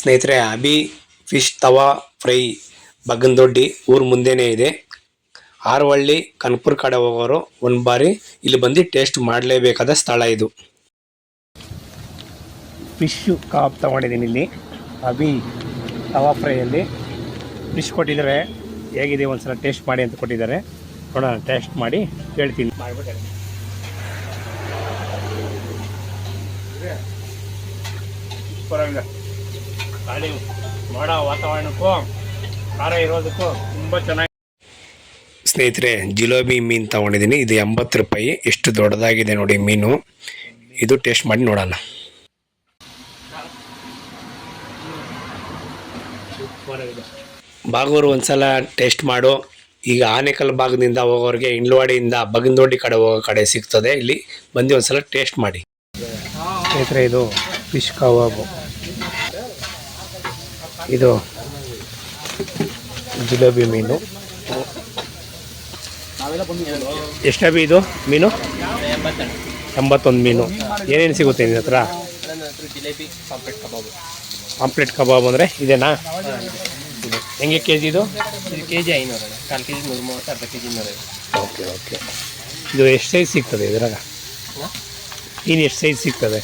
ಸ್ನೇಹಿತರೆ ಅಬಿ ಫಿಶ್ ತವಾ ಫ್ರೈ ಬಗ್ಗನದೊಡ್ಡಿ ಊರು ಮುಂದೆನೇ ಇದೆ. ಆರವಳ್ಳಿ ಕನಕಪುರ ಕಡೆ ಹೋಗೋರು ಒಂದು ಬಾರಿ ಇಲ್ಲಿ ಬಂದು ಟೇಸ್ಟ್ ಮಾಡಲೇಬೇಕಾದ ಸ್ಥಳ ಇದು. ಫಿಶ್ ಕಾಪ್ ತೊಗೊಂಡಿದ್ದೀನಿ ಇಲ್ಲಿ. ಅಬಿ ತವಾ ಫ್ರೈಯಲ್ಲಿ ಫಿಶ್ ಕೊಟ್ಟಿದ್ದಾರೆ ಹೇಗಿದೆ ಒಂದ್ಸಲ ಟೇಸ್ಟ್ ಮಾಡಿ ಅಂತ ಕೊಟ್ಟಿದ್ದಾರೆ. ನೋಡೋಣ ಟೇಸ್ಟ್ ಮಾಡಿ ಹೇಳ್ತೀನಿ. ಪರವಾಗಿಲ್ಲ. ಗಾಳಿ ಮೋಡ ವಾತಾವರಣಕ್ಕೂ ಖಾರ ಇರೋದಕ್ಕೂ ತುಂಬ ಚೆನ್ನಾಗಿ ಸ್ನೇಹಿತರೆ ಜಿಲೋಬಿ ಮೀನು ತಗೊಂಡಿದ್ದೀನಿ. ಇದು ಎಂಬತ್ತು ರೂಪಾಯಿ. ಎಷ್ಟು ದೊಡ್ಡದಾಗಿದೆ ನೋಡಿ ಮೀನು. ಇದು ಟೇಸ್ಟ್ ಮಾಡಿ ನೋಡೋಣ. ಬಾಗೂರು ಒಂದ್ಸಲ ಟೇಸ್ಟ್ ಮಾಡು. ಈಗ ಆನೆಕಲ್ ಭಾಗದಿಂದ ಹೋಗೋರಿಗೆ ಇಂಡ್ಲವಾಡಿಯಿಂದ ಬಗಿಂದೋಡಿ ಕಡೆ ಹೋಗೋ ಕಡೆ ಸಿಗ್ತದೆ. ಇಲ್ಲಿ ಬಂದು ಒಂದ್ಸಲ ಟೇಸ್ಟ್ ಮಾಡಿ. ಸ್ನೇಹಿತರೆ ಇದು ಫಿಶ್ ಕಬಾಬು. ಇದು ಜಿಲೇಬಿ ಮೀನು. ಎಷ್ಟಬಿ ಇದು ಮೀನು? ಎಂಬತ್ತೊಂದು ಮೀನು. ಏನೇನು ಸಿಗುತ್ತೆ ನಿನ್ನ ಹತ್ರ? ಪಾಂಪ್ಲೆಟ್ ಕಬಾಬ್ ಪಾಂಪ್ಲೆಟ್ ಕಬಾಬ್ ಅಂದರೆ ಇದೇನಾ? ಹೆಂಗೆ ಕೆ ಜಿ ಇದು ಕೆ ಜಿ ಐನೂರು ಕಾಲು ಕೆ ಜಿ ನೂರು ಮೂವತ್ತು ಅರ್ಧ ಕೆ ಜಿ ಓಕೆ ಓಕೆ. ಇದು ಎಷ್ಟು ಸೈಜ್ ಸಿಗ್ತದೆ ಇದ್ರಾಗ? ನೀನು ಎಷ್ಟು ಸೈಜ್ ಸಿಗ್ತದೆ?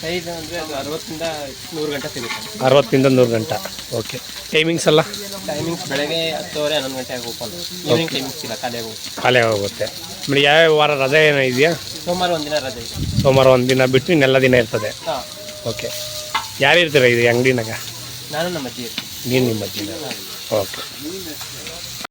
ಸೈಜ್ ಅಂದರೆ ಅದು ಅರವತ್ತರಿಂದ ನೂರು ಗಂಟೆ ಸಿಗುತ್ತೆ. ಅರವತ್ತರಿಂದ ನೂರು ಗಂಟೆ. ಓಕೆ ಟೈಮಿಂಗ್ಸ್ ಎಲ್ಲ? ಟೈಮಿಂಗ್ಸ್ ಬೆಳಗ್ಗೆ ಹತ್ತುವರೆ ಹನ್ನೊಂದು ಗಂಟೆಗೆ ಓಪನ್ ಈವ್ನಿಂಗ್ ಟೈಮಿಂಗ್ಸ್ ಇಲ್ಲ ಖಾಲಿ ಆಗೋಗುತ್ತೆ ಖಾಲಿ ಆಗೋಗುತ್ತೆ ಆಮೇಲೆ ಯಾವ್ಯಾವ ವಾರ ರಜೆ ಏನೋ ಇದೆಯಾ? ಸೋಮವಾರ ಒಂದಿನ ರಜೆ ಇದೆ. ಸೋಮವಾರ ಒಂದು ದಿನ ಬಿಟ್ಟು ಇನ್ನೆಲ್ಲ ದಿನ ಇರ್ತದೆ. ಹಾಂ. ಓಕೆ ಯಾರು ಇರ್ತೀರ ಇದು ಅಂಗಡಿನಾಗ ನಾನು ನಮ್ಮ ಅಜ್ಜಿ ಇರ್ತೀನಿ. ನೀನು ನಿಮ್ಮ ಮಧ್ಯ ಓಕೆ